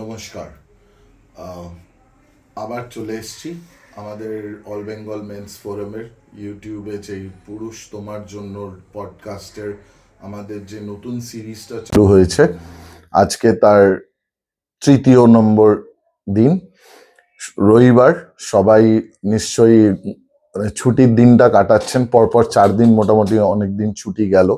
নমস্কার। আবার চলে এসছি আমাদের অল বেঙ্গল মেন্স ফোরামের ইউটিউবে যে পুরুষ তোমার জন্য পডকাস্টের আমাদের যে নতুন সিরিজটা চালু হয়েছে, আজকে তার তৃতীয় নম্বর দিন। রবিবার সবাই নিশ্চয়ই মানে ছুটির দিনটা কাটাচ্ছেন, পরপর চার দিন মোটামুটি অনেক দিন ছুটি গেল।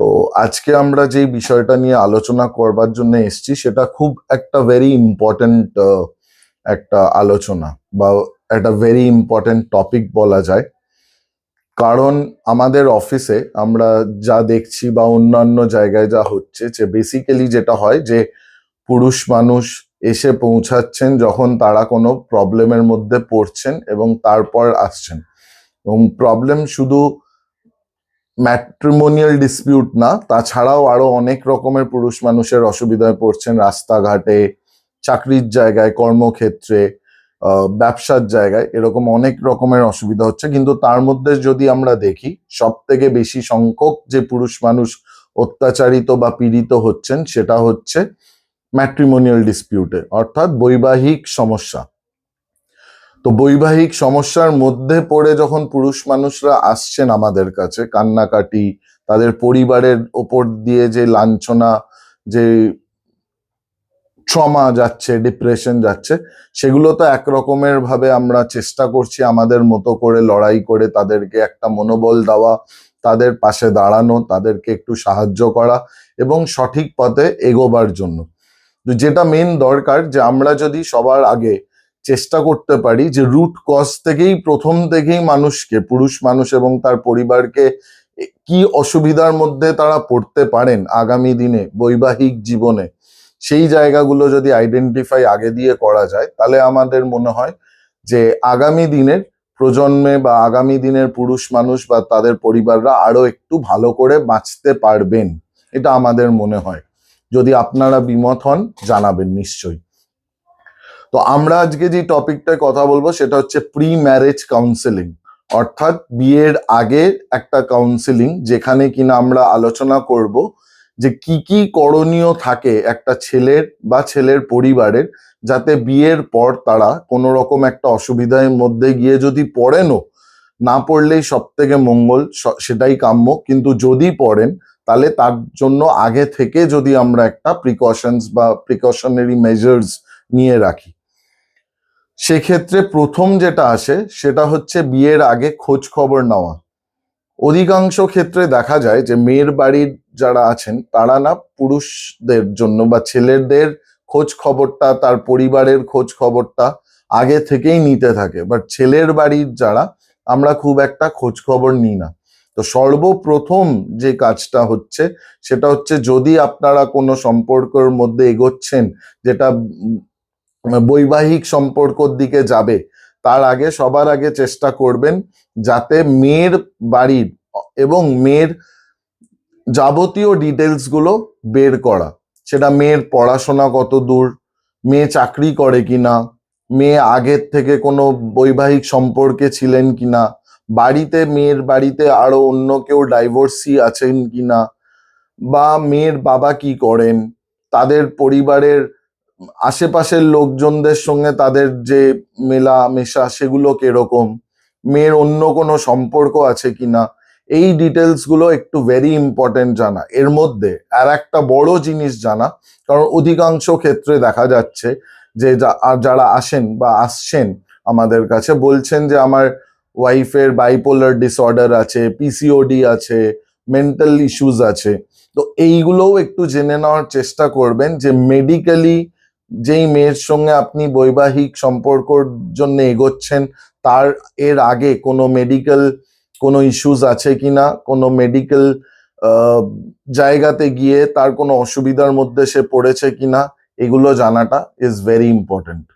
তো আজকে আমরা যে বিষয়টা নিয়ে আলোচনা করবার জন্য এসছি, সেটা খুব একটা ভেরি ইম্পর্টেন্ট একটা আলোচনা বা একটা ভেরি ইম্পর্টেন্ট টপিক বলা যায়। কারণ আমাদের অফিসে আমরা যা দেখছি বা অন্যান্য জায়গায় যা হচ্ছে, যে বেসিক্যালি যেটা হয় যে পুরুষ মানুষ এসে পৌঁছাচ্ছেন যখন তারা কোনো প্রবলেমের মধ্যে পড়ছেন এবং তারপর আসছেন। এবং প্রবলেম শুধু ম্যাট্রিমোনিয়াল ডিসপিউট না, তাছাড়াও আরও অনেক রকমের পুরুষ মানুষের অসুবিধায় পড়ছেন রাস্তাঘাটে, চাকরির জায়গায়, কর্মক্ষেত্রে ব্যবসার জায়গায়, এরকম অনেক রকমের অসুবিধা হচ্ছে। কিন্তু তার মধ্যে যদি আমরা দেখি সব থেকে বেশি সংখ্যক যে পুরুষ মানুষ অত্যাচারিত বা পীড়িত হচ্ছেন, সেটা হচ্ছে ম্যাট্রিমোনিয়াল ডিসপিউটে অর্থাৎ বৈবাহিক সমস্যা। তো বৈবাহিক সমস্যার মধ্যে পড়ে যখন পুরুষ মানুষরা আসছেন আমাদের কাছে, কান্নাকাটি, তাদের পরিবারের ওপর দিয়ে যে লাঞ্ছনা, যে ট্রমা যাচ্ছে, ডিপ্রেশন যাচ্ছে, সেগুলো তো একরকমের ভাবে আমরা চেষ্টা করছি আমাদের মতো করে লড়াই করে তাদেরকে একটা মনোবল দেওয়া, তাদের পাশে দাঁড়ানো, তাদেরকে একটু সাহায্য করা এবং সঠিক পথে এগোবার জন্য। যেটা মেন দরকার যে আমরা যদি সবার আগে চেষ্টা করতে পারি যে রুট কজ থেকেই, প্রথম থেকেই মানুষকে, পুরুষ মানুষ এবং তার পরিবারকে কি অসুবিধার মধ্যে তারা পড়তে পারেন আগামী দিনে, বৈবাহিক জীবনে? সেই জায়গাগুলো যদি আইডেন্টিফাই আগে দিয়ে করা যায়, তাহলে আমাদের মনে হয় যে আগামী দিনের প্রজন্মে বা আগামী দিনের পুরুষ মানুষ বা তাদের পরিবাররা আরও একটু ভালো করে বাঁচতে পারবেন। এটা আমাদের মনে হয়। যদি আপনারা বিমত হন, জানাবেন নিশ্চয়ই। তো আমরা আজকে যে টপিকটায় কথা বলব সেটা হচ্ছে প্রি ম্যারেজ কাউন্সেলিং অর্থাৎ বিয়ের আগে একটা কাউন্সেলিং যেখানে কিনা আমরা আলোচনা করব যে কি কি করণীয় থাকে একটা ছেলের বা ছেলের পরিবারের যাতে বিয়ের পর তারা কোনো রকম একটা অসুবিধার মধ্যে গিয়ে যদি পড়েনও, না পড়লেই সব থেকে মঙ্গল সেটাই কাম্য। কিন্তু যদি পড়েন, তাহলে তার জন্য আগে থেকে যদি আমরা একটা প্রিকশনস বা প্রিকশনারি মেজার্স নিয়ে রাখি। সেক্ষেত্রে প্রথম যেটা আসে, সেটা হচ্ছে বিয়ের আগে খোঁজ খবর নেওয়া। অধিকাংশ ক্ষেত্রে দেখা যায় যে মেয়ের বাড়ির যারা আছেন, তারা না পুরুষদের জন্য বা ছেলেদের খোঁজ খবরটা, তার পরিবারের খোঁজ খবরটা আগে থেকেই নিতে থাকে। বাট ছেলের বাড়ির যারা, আমরা খুব একটা খোঁজ খবর নিই না। তো সর্বপ্রথম যে কাজটা হচ্ছে, সেটা হচ্ছে যদি আপনারা কোনো সম্পর্কের মধ্যে এগোচ্ছেন, যেটা বৈবাহিক সম্পর্কর দিকে যাবে, তার আগে সবার আগে চেষ্টা করবেন যাতে মেয়ের বাড়ির এবং মেয়ের যাবতীয় ডিটেলসগুলো বের করা। সেটা মেয়ের পড়াশোনা কত দূর, মেয়ে চাকরি করে কিনা, মেয়ে আগের থেকে কোনো বৈবাহিক সম্পর্কে ছিলেন কিনা, বাড়িতে, মেয়ের বাড়িতে আরও অন্য কেউ ডাইভোর্সি আছেন কিনা, বা মেয়ের বাবা কি করেন, তাদের পরিবারের আশেপাশের লোকজনদের সঙ্গে তাদের যে মেলা মেশা সেগুলো কীরকম? মেয়ের অন্য কোনো সম্পর্ক আছে কিনা? এই ডিটেলসগুলো একটু ভেরি ইম্পর্টেন্ট জানা। এর মধ্যে আর একটা বড় জিনিস জানা, কারণ অধিকাংশ ক্ষেত্রে দেখা যাচ্ছে যে যারা আসেন বা আসছেন আমাদের কাছে বলছেন যে আমার ওয়াইফের বাইপোলার ডিসঅর্ডার আছে পিসিওডি আছে মেন্টাল ইস্যুস আছে। তো এইগুলোও একটু জেনে নেওয়ার চেষ্টা করবেন যে মেডিকেলি যেই মেয়ের সঙ্গে আপনি বৈবাহিক সম্পর্কর জন্য এগোচ্ছেন, তার এর আগে কোনো মেডিকেল কোনো ইস্যুস আছে কিনা? কোনো মেডিকেল জায়গাতে গিয়ে তার কোনো অসুবিধার মধ্যে সে পড়েছে কিনা? এগুলো জানাটা ইজ ভেরি ইম্পর্টেন্ট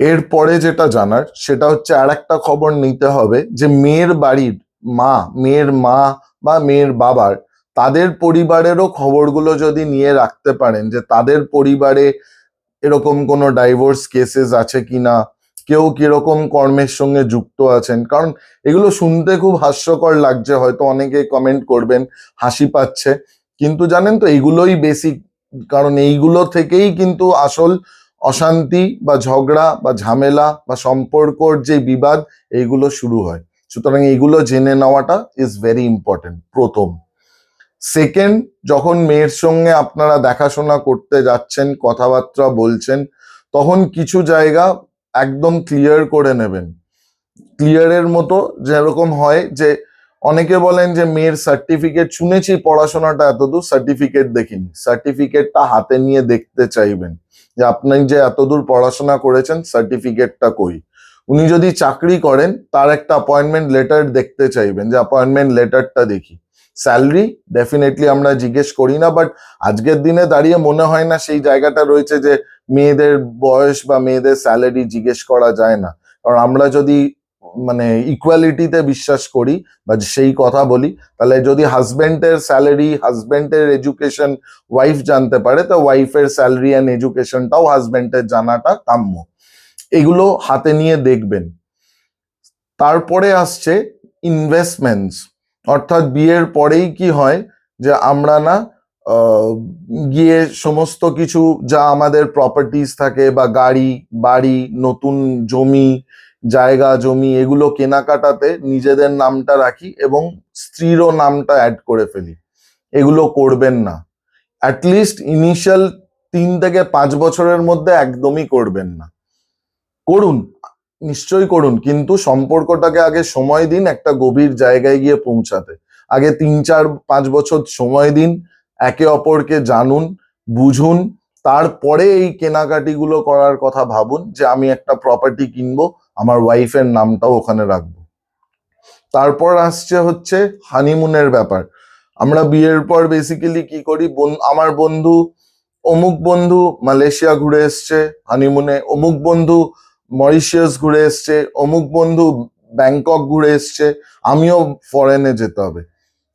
এরপরে যেটা জানার, সেটা হচ্ছে আর একটা খবর নিতে হবে যে মেয়ের বাড়ির মা, মেয়ের মা বা মেয়ের বাবার তাদের পরিবারেরও খবরগুলো যদি নিয়ে রাখতে পারেন যে তাদের পরিবারে এরকম কোনো ডাইভোর্স কেসেস আছে কিনা, কেউ কীরকম কর্মের সঙ্গে যুক্ত আছেন, কারণ এগুলো শুনতে খুব হাস্যকর লাগছে, হয়তো অনেকে কমেন্ট করবেন, হাসি পাচ্ছে, কিন্তু জানেন তো এগুলোই বেসিক কারণ এইগুলো থেকেই কিন্তু আসল অশান্তি বা ঝগড়া বা ঝামেলা বা সম্পর্কর যে বিবাদ, এইগুলো শুরু হয়। সুতরাং এইগুলো জেনে নেওয়াটা ইজ ভেরি ইম্পর্টেন্ট প্রথম। সেকেন্ড যখন মেয়ের সঙ্গে আপনারা দেখাশোনা করতে যাচ্ছেন, কথাবার্তা বলছেন, তখন কিছু জায়গা একদম ক্লিয়ার করে নেবেন। ক্লিয়ারের মতো যেরকম হয় যে, অনেকে বলেন যে মেয়ের সার্টিফিকেট শুনেছি পড়াশোনাটা এতদূর সার্টিফিকেট দেখিনি। সার্টিফিকেটটা হাতে নিয়ে দেখতে চাইবেন যে আপনি যে এতদূর পড়াশোনা করেছেন সার্টিফিকেটটা কই? উনি যদি চাকরি করেন, তার একটা অ্যাপয়েন্টমেন্ট লেটার দেখতে চাইবেন যে অ্যাপয়েন্টমেন্ট লেটারটা দেখি। স্যালারি ডেফিনেটলি আমরা জিজ্ঞেস করি না, বাট আজকের দিনে দাঁড়িয়ে মনে হয় না সেই জায়গাটা রয়েছে যে মেয়েদের বয়স বা মেয়েদের স্যালারি জিজ্ঞেস করা যায় না। কারণ আমরা যদি মানে ইকুয়ালিটিতে বিশ্বাস করি বা সেই কথা বলি, তাহলে যদি হাজবেন্ডের স্যালারি হাজবেন্ডের এডুকেশন ওয়াইফ জানতে পারে, তো ওয়াইফের স্যালারি অ্যান্ড এডুকেশনটাও হাজবেন্ডের জানাটা কাম্য। এগুলো হাতে নিয়ে দেখবেন। তারপরে আসছে ইনভেস্টমেন্টস অর্থাৎ বিয়ের পরেই কি হয় যে আমরা না গিয়ে সমস্ত কিছু যা আমাদের প্রপার্টিজ থাকে বা গাড়ি, বাড়ি, নতুন জমি, জায়গা, জমি, এগুলো কেনাকাটাতে নিজেদের নামটা রাখি এবং স্ত্রীরও নামটা অ্যাড করে ফেলি। এগুলো করবেন না। অ্যাটলিস্ট ইনিশিয়াল তিন থেকে পাঁচ বছরের মধ্যে একদমই করবেন না। করুন। নিশ্চয়ই করুন, কিন্তু সম্পর্কটাকে আগে সময় দিন, একটা গভীর জায়গায় গিয়ে পৌঁছাতে। আগে তিন, চার, পাঁচ বছর সময় দিন, একে অপরকে জানুন, বুঝুন, তারপরে এই কেনাকাটিগুলো করার কথা ভাবুন যে আমি একটা প্রপার্টি কিনবো, আমার ওয়াইফের নামটাও ওখানে রাখব। তারপর আসছে হচ্ছে হানিমুনের ব্যাপার। আমরা বিয়ের পর বেসিক্যালি কি করি আমার বন্ধু, অমুক বন্ধু মালয়েশিয়া ঘুরে এসছে হানিমুনে অমুক বন্ধু মরিশিয়াস ঘুরে এসছে, অমুক বন্ধু ব্যাংকক ঘুরে এসছে, আমিও ফরেনে যেতে হবে।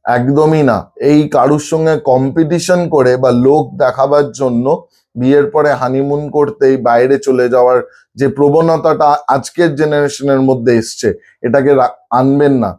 একদমই না। এই কারুর সঙ্গে কম্পিটিশন করে বা লোক দেখাবার জন্য বিয়ের পরে হানিমুন করতেই বাইরে চলে যাওয়ার যে প্রবণতাটা আজকের জেনারেশনের মধ্যে এসছে, এটাকে আনবেন না।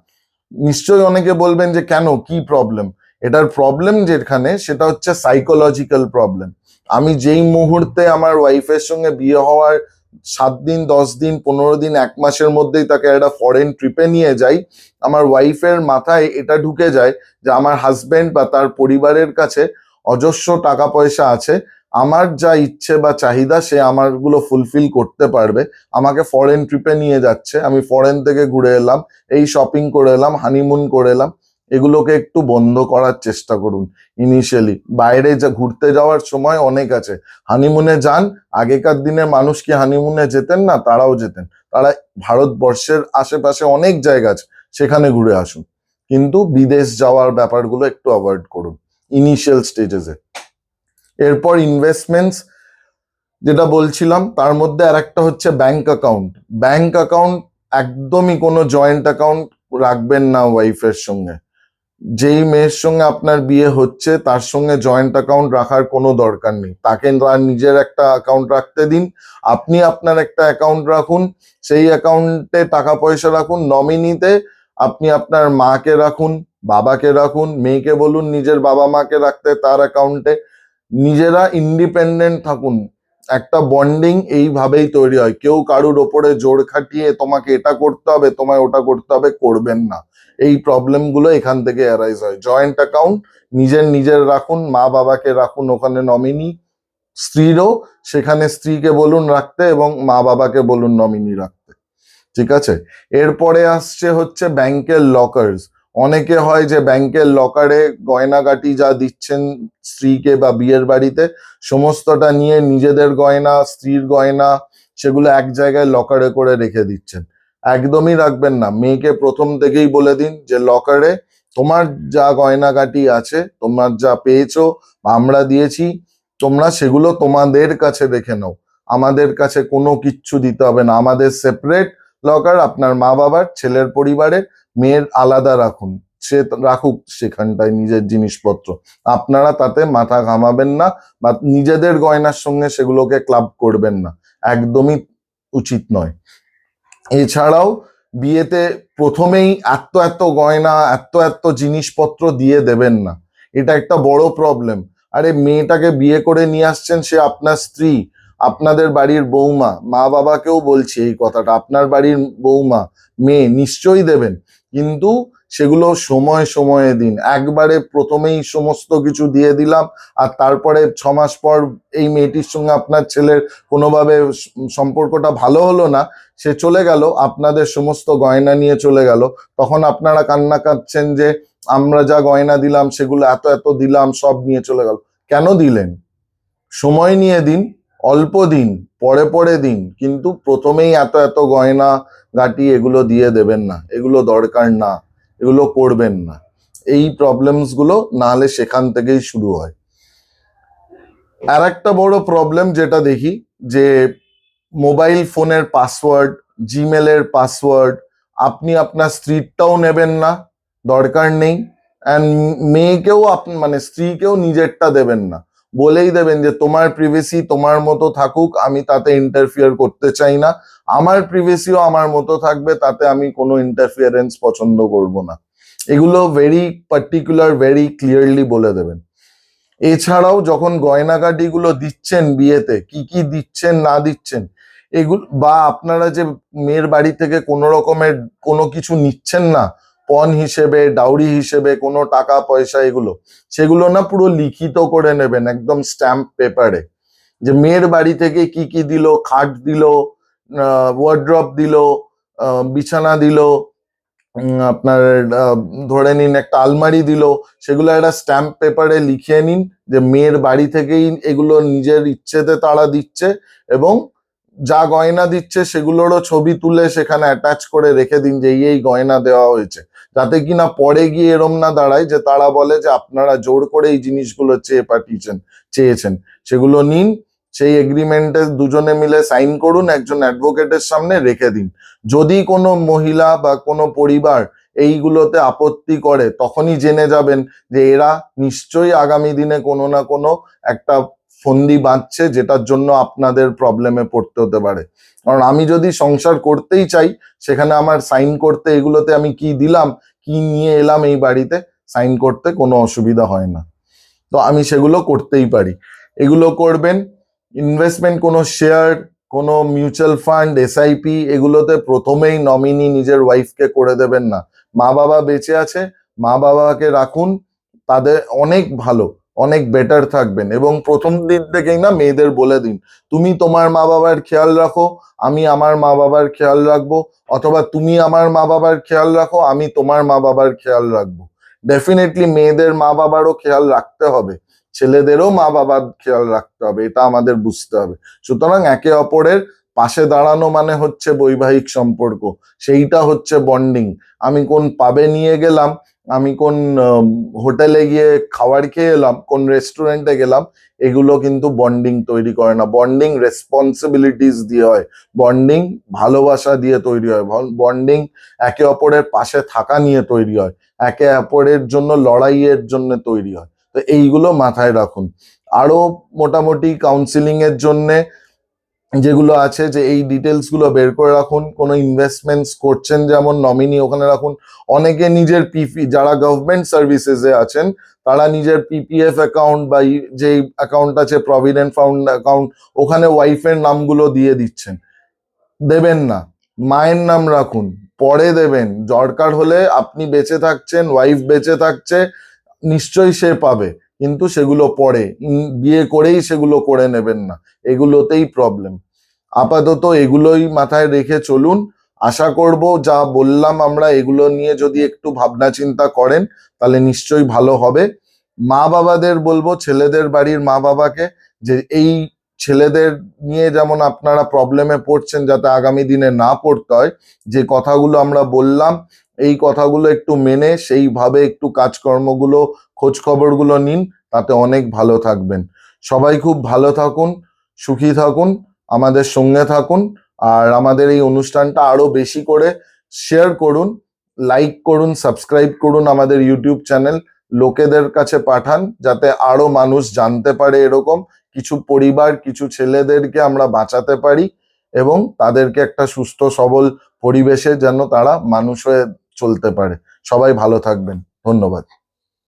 নিশ্চয়ই অনেকে বলবেন যে, কেন? কি প্রবলেম এটার প্রবলেম যেখানে, সেটা হচ্ছে সাইকোলজিক্যাল প্রবলেম আমি যেই মুহূর্তে আমার ওয়াইফের সঙ্গে বিয়ে হওয়ার সাত দিন, দশ দিন, পনেরো দিন, এক মাসের মধ্যেই তাকে একটা ফরেন ট্রিপে নিয়ে যাই আমার ওয়াইফের মাথায় এটা ঢুকে যায় যে আমার হাজবেন্ড বা তার পরিবারের কাছে অজস্র টাকা পয়সা আছে। আমার যা ইচ্ছে বা চাহিদা সে আমারগুলো ফুলফিল করতে পারবে। আমাকে ফরেন ট্রিপে নিয়ে যাচ্ছে। আমি ফরেন থেকে ঘুরে এলাম, এই শপিং করে এলাম হানিমুন করে এলাম। এগুলোকে একটু বন্ধ করার চেষ্টা করুন ইনিশিয়ালি বাইরে যা ঘুরতে যাওয়ার সময় অনেক আছে। হানিমুনে যান, আগেকার দিনে মানুষ কি হানিমুনে যেতেন না? তারাও যেতেন। তারা ভারতবর্ষের আশেপাশে অনেক জায়গা আছে, সেখানে ঘুরে আসুন। কিন্তু বিদেশ যাওয়ার ব্যাপারগুলো একটু অ্যাভয়েড করুন ইনিশিয়াল স্টেজেসে এরপর ইনভেস্টমেন্টস যেটা বলছিলাম, তার মধ্যে আর একটা হচ্ছে ব্যাংক অ্যাকাউন্ট ব্যাংক অ্যাকাউন্ট একদমই কোনো জয়েন্ট অ্যাকাউন্ট রাখবেন না ওয়াইফের সঙ্গে। যেই মেয়ের সঙ্গে আপনার বিয়ে হচ্ছে, তার সঙ্গে জয়েন্ট অ্যাকাউন্ট রাখার কোনো দরকার নেই। তাকে তার নিজের একটা অ্যাকাউন্ট রাখতে দিন। আপনি আপনার একটা অ্যাকাউন্ট রাখুন। সেই অ্যাকাউন্টে টাকা পয়সা রাখুন নমিনিতে আপনি আপনার মাকে রাখুন, বাবাকে রাখুন, মেয়েকে বলুন নিজের বাবা মাকে রাখতে তার অ্যাকাউন্টে নিজেরা ইন্ডিপেন্ডেন্ট থাকুন। একটা বন্ডিং এইভাবেই তৈরি হয়। কেউ কারুর ওপরে জোর খাটিয়ে তোমাকে এটা করতে হবে, তোমায় ওটা করতে হবে, করবেন না। এই প্রবলেমগুলো এখান থেকে অ্যারাইজ হয়। জয়েন্ট অ্যাকাউন্ট নিজের নিজের রাখুন, মা বাবাকে রাখুন ওখানে নমিনি স্ত্রীরও, সেখানে স্ত্রীকে বলুন রাখতে এবং মা বাবাকে বলুন নমিনি রাখতে। ঠিক আছে? এরপরে আসছে হচ্ছে ব্যাংকের লকার্স অনেকে হয় যে ব্যাংকের লকারে গয়নাগাটি যা দিচ্ছেন স্ত্রীকে বা বিয়ের বাড়িতে, সমস্তটা নিয়ে নিজেদের গয়না, স্ত্রীর গয়না, সেগুলো এক জায়গায় লকারে করে রেখে দিচ্ছেন। একদমই রাখবেন না। মেয়েকে প্রথম থেকেই বলে দিন যে, লকারে তোমার যা গয়নাগাটি আছে, তোমার যা পেয়েছ আমরা দিয়েছি, তোমরা সেগুলো তোমাদের কাছে রেখে নাও। আমাদের কাছে কোনো কিচ্ছু দিতে হবে না। আমাদের সেপারেট লকার আপনার মা বাবার ছেলের পরিবারের মেয়ের আলাদা রাখুন। সে রাখুক সেখানটায় নিজের জিনিসপত্র। আপনারা তাতে মাথা ঘামাবেন না বা নিজেদের গয়নার সঙ্গে সেগুলোকে ক্লাব করবেন না। একদমই উচিত নয়। এছাড়াও বিয়েতে প্রথমেই এত এত গয়না, এত এত জিনিসপত্র দিয়ে দেবেন না। এটা একটা বড় প্রবলেম আরে মেয়েটাকে বিয়ে করে নিয়ে আসছেন সে আপনার স্ত্রী, আপনাদের বাড়ির বৌমা। মা বাবাকেও বলছি এই কথাটা, আপনার বাড়ির বৌমা, মেয়ে নিশ্চয়ই দেবেন। কিন্তু সেগুলো সময় সময়ে দিন। একবারে প্রথমেই সমস্ত কিছু দিয়ে দিলাম, আর তারপরে ছ মাস পর এই মেয়েটির সঙ্গে আপনার ছেলের কোনোভাবে সম্পর্কটা ভালো হলো না, সে চলে গেল, আপনাদের সমস্ত গয়না নিয়ে চলে গেল। তখন আপনারা কান্না কাঁদছেন যে, আমরা যা গয়না দিলাম সেগুলো এত এত দিলাম, সব নিয়ে চলে গেল। কেন দিলেন? সময় নিয়ে দিন অল্প দিন, পরে পরে দিন, কিন্তু প্রথমেই এত এত গয়না গাটি এগুলো দিয়ে দেবেন না, এগুলো দরকার না, এগুলো করবেন না। এই প্রবলেমসগুলো নাহলে সেখান থেকেই শুরু হয়। আর একটা বড় প্রবলেম যেটা দেখি, যে মোবাইল ফোনের পাসওয়ার্ড জিমেলের পাসওয়ার্ড আপনি আপনার স্ত্রীরটাও নেবেন না, দরকার নেই। অ্যান্ড মেয়েকেও মানে স্ত্রীকেও নিজেরটা দেবেন না। বলেই দেবেন যে তোমার প্রিভেসি তোমার মতো থাকুক, আমি তাতে ইন্টারফিয়ার করতে চাই না। আমার প্রিভেসিও আমার মতো থাকবে, তাতে আমি কোনো ইন্টারফিয়ারেন্স পছন্দ করব না। এগুলো ভেরি পার্টিকুলার ভেরি ক্লিয়ারলি বলে দেবেন। এছাড়াও যখন গয়নাগাটিগুলো দিচ্ছেন বিয়েতে, কি কি দিচ্ছেন, না দিচ্ছেন, এগুলো বা আপনারা যে মেয়ের বাড়ি থেকে কোনো রকমের কোনো কিছু নিচ্ছেন না পণ হিসেবে, ডাউরি হিসেবে কোনো টাকা, পয়সা এগুলো, সেগুলো না পুরো লিখিত করে নেবেন একদম স্ট্যাম্প পেপারে। যে মেয়ের বাড়ি থেকে কি কি দিল, খাট দিল ওয়ার্ড্রপ দিল বিছানা দিল আপনার ধরে নিন একটা আলমারি দিল, সেগুলো একটা স্ট্যাম্প পেপারে লিখিয়ে নিন যে মেয়ের বাড়ি থেকেই এগুলো নিজের ইচ্ছেতে তারা দিচ্ছে এবং যা গয়না দিচ্ছে সেগুলোরও ছবি তুলে সেখানে অ্যাটাচ করে রেখে দিন যে এই গয়না দেওয়া হয়েছে। যাতে কিনা পরে গিয়ে এরম না দাঁড়ায় যে তারা বলে যে আপনারা জোর করে এই জিনিসগুলো চেয়ে পাঠিয়েছেন, চেয়েছেন। সেগুলো নিন, সেই এগ্রিমেন্টে দুজনে মিলে সাইন করুন, একজন অ্যাডভোকেটের সামনে রেখে দিন। যদি কোনো মহিলা বা কোনো পরিবার এইগুলোতে আপত্তি করে, তখনই জেনে যাবেন যে এরা নিশ্চয়ই আগামী দিনে কোনো না কোনো একটা ফন্দি বাঁধছে, যেটার জন্য আপনাদের প্রবলেমে পড়তে হতে পারে। কারণ আমি যদি সংসার করতেই চাই, সেখানে আমার সাইন করতে এগুলোতে আমি কি দিলাম, কি নিয়ে এলাম এই বাড়িতে সাইন করতে কোনো অসুবিধা হয় না। তো আমি সেগুলো করতেই পারি। এগুলো করবেন ইনভেস্টমেন্ট কোনো শেয়ার কোনো মিউচুয়াল ফান্ড এসআইপি এগুলোতে প্রথমেই নমিনি নিজের ওয়াইফকে করে দেবেন না। মা বাবা বেঁচে আছে মা বাবাকে রাখুন, তাদের অনেক ভালো। অনেক বেটার থাকবেন। এবং প্রথম দিন থেকেই না মেয়েদের বলে দিন, তুমি তোমার মা বাবার খেয়াল রাখো, আমি আমার মা বাবার খেয়াল রাখব, অথবা তুমি আমার মা বাবার খেয়াল রাখো, আমি তোমার মা বাবার খেয়াল রাখব। ডেফিনেটলি মেয়েদের মা বাবারও খেয়াল রাখতে হবে, ছেলেদেরও মা বাবার খেয়াল রাখতে হবে, এটা আমাদের বুঝতে হবে। সুতরাং একে অপরের পাশে দাঁড়ানো মানে হচ্ছে বৈবাহিক সম্পর্ক, সেইটা হচ্ছে বন্ডিং আমি কোন পাবে নিয়ে গেলাম আমি কোন হোটেলে গিয়ে খাবার খেয়ে এলাম, কোন রেস্টুরেন্টে গেলাম, এগুলো কিন্তু বন্ডিং তৈরি করে না। বন্ডিং রেসপন্সিবিলিটিস দিয়ে হয়। বন্ডিং ভালোবাসা দিয়ে তৈরি হয়। বন্ডিং একে অপরের পাশে থাকা নিয়ে তৈরি হয়। একে অপরের জন্য লড়াইয়ের জন্য তৈরি হয়। তো এইগুলো মাথায় রাখুন। আরও মোটামুটি কাউন্সিলিং এর জন্য যেগুলো আছে যে এই ডিটেলসগুলো বের করে রাখুন, কোনো ইনভেস্টমেন্টস করছেন যেমন নমিনি ওখানে রাখুন, অনেকে নিজের পিপি যারা গভর্নমেন্ট সার্ভিসেসে আছেন, তারা নিজের পিপিএফ অ্যাকাউন্ট বা যে অ্যাকাউন্ট আছে প্রভিডেন্ট ফান্ড অ্যাকাউন্ট ওখানে ওয়াইফের নামগুলো দিয়ে দিচ্ছেন। দেবেন না। মায়ের নাম রাখুন, পরে দেবেন। দরকার হলে আপনি বেঁচে থাকছেন ওয়াইফ বেঁচে থাকছে, নিশ্চয়ই সে পাবে। কিন্তু সেগুলো উম, বিয়ে করেই সেগুলো করে নেবেন না। এগুলোতেই প্রবলেম আপাতত এগুলোই মাথায় রেখে চলুন। আশা করব যা বললাম আমরা এগুলো নিয়ে যদি একটু ভাবনা চিন্তা করেন তাহলে নিশ্চয়ই ভালো হবে। মা বাবাদের বলব ছেলেদের বাড়ির মা বাবাকে যে এই ছেলেদের নিয়ে যেমন আপনারা প্রবলেমে পড়ছেন যাতে আগামী দিনে না পড়তে হয় যে কথাগুলো আমরা বললাম এই কথাগুলো একটু মেনে, সেইভাবে একটু কাজকর্মগুলো খোঁজ খবরগুলো নিন, তাতে অনেক ভালো থাকবেন। সবাই খুব ভালো থাকুন, সুখী থাকুন, আমাদের সঙ্গে থাকুন, আর আমাদের এই অনুষ্ঠানটা আরও বেশি করে শেয়ার করুন, লাইক করুন, সাবস্ক্রাইব করুন আমাদের ইউটিউব চ্যানেল, লোকেদের কাছে পাঠান, যাতে আরও মানুষ জানতে পারে এরকম, কিছু পরিবার, কিছু ছেলেদেরকে আমরা বাঁচাতে পারি, এবং তাদেরকে একটা সুস্থ, সবল পরিবেশে যেন তারা মানুষ হয়ে চলতে পারে। সবাই ভালো থাকবেন। ধন্যবাদ।